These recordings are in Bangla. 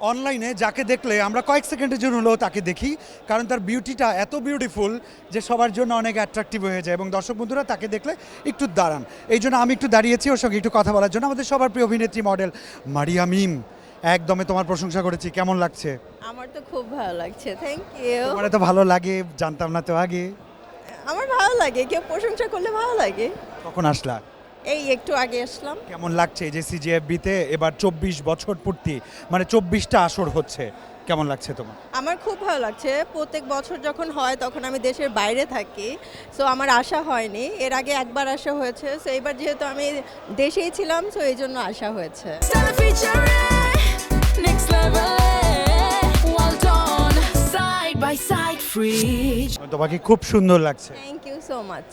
অনলাইনে যাকে দেখলে আমরা কয়েক সেকেন্ডের জন্য হলেও তাকে দেখি কারণ তার বিউটিটা এত বিউটিফুল যে সবার জন্য অনেক অ্যাট্রাকটিভ হয়ে যায়। এবং দর্শক বন্ধুরা তাকে দেখলে একটু দাঁড়ান। এই জন্য আমি একটু দাঁড়িয়েছি ওর সঙ্গে একটু কথা বলার জন্য। আমাদের সবার প্রিয় অভিনেত্রী মডেল মারিয়া মিম। একদমে তোমার প্রশংসা করেছি। কেমন লাগছে? আমার তো খুব ভালো লাগছে। থ্যাংক ইউ তোমার তো ভালো লাগে? জানতাম না তো আগে। আমার ভালো লাগে। কেউ প্রশংসা করলে ভালো লাগে। কখন আসলা? এই একটু আগে আসলাম। কেমন লাগছে এই যে সিজিএফবিতে এবার চব্বিশ বছর পূর্তি মানে চব্বিশটা আসর হচ্ছে কেমন লাগছে তোমার? আমার খুব ভালো লাগছে। প্রত্যেক বছর যখন হয় তখন আমি দেশের বাইরে থাকি সো আমার আশা হয়নি। এর আগে একবার আসা হয়েছে সো এবার যেহেতু আমি দেশেই ছিলাম সো এই জন্য আসা হয়েছে. তোমাকে খুব সুন্দর লাগছে। থ্যাংক ইউ সো মাচ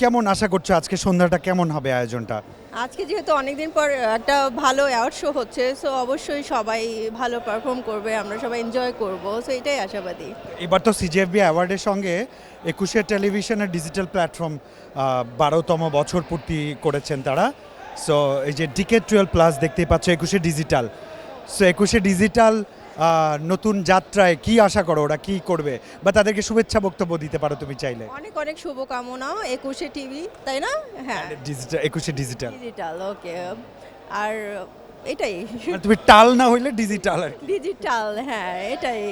কেমন আশা করছ আজকে সন্ধ্যাটা কেমন হবে আয়োজনটা? আজকে যেহেতু অনেকদিন পর একটা ভালো অ্যাওয়ার্ড শো হচ্ছে সো অবশ্যই সবাই ভালো পারফর্ম করবে আমরা সবাই এনজয় করব সো এটাই আশাবাদী। এবার তো সিজিএফবি অ্যাওয়ার্ডের সঙ্গে একুশে টেলিভিশনের ডিজিটাল প্ল্যাটফর্ম বারোতম বছর পূর্তি করেছেন তারা। সো এই যে টিকেট টুয়েলভ প্লাস দেখতেই পাচ্ছ একুশে ডিজিটাল সো একুশে ডিজিটাল নতুন যাত্রায় কি আশা করো ওরা কি করবে? বা তাদেরকে শুভেচ্ছা বক্তব্য দিতে পারো তুমি চাইলে। অনেক অনেক শুভকামনা একুশে টিভি তাই না? হ্যাঁ। ডিজিটাল একুশে ডিজিটাল ডিজিটাল ওকে আর এটাই। তুমি টাল না হইলে ডিজিটাল আর ডিজিটাল হ্যাঁ এটাই।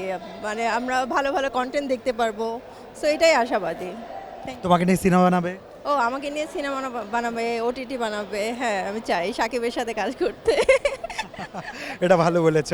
মানে আমরা ভালো ভালো কন্টেন্ট দেখতে পারব। সো এটাই আশাবাদী। তোমাকে নিয়ে সিনেমা বানাবে? ও আমাকে নিয়ে সিনেমা বানাবে ওটিটি বানাবে। হ্যাঁ আমি চাই সাকিবের সাথে কাজ করতে। এটা ভালো বলেছ।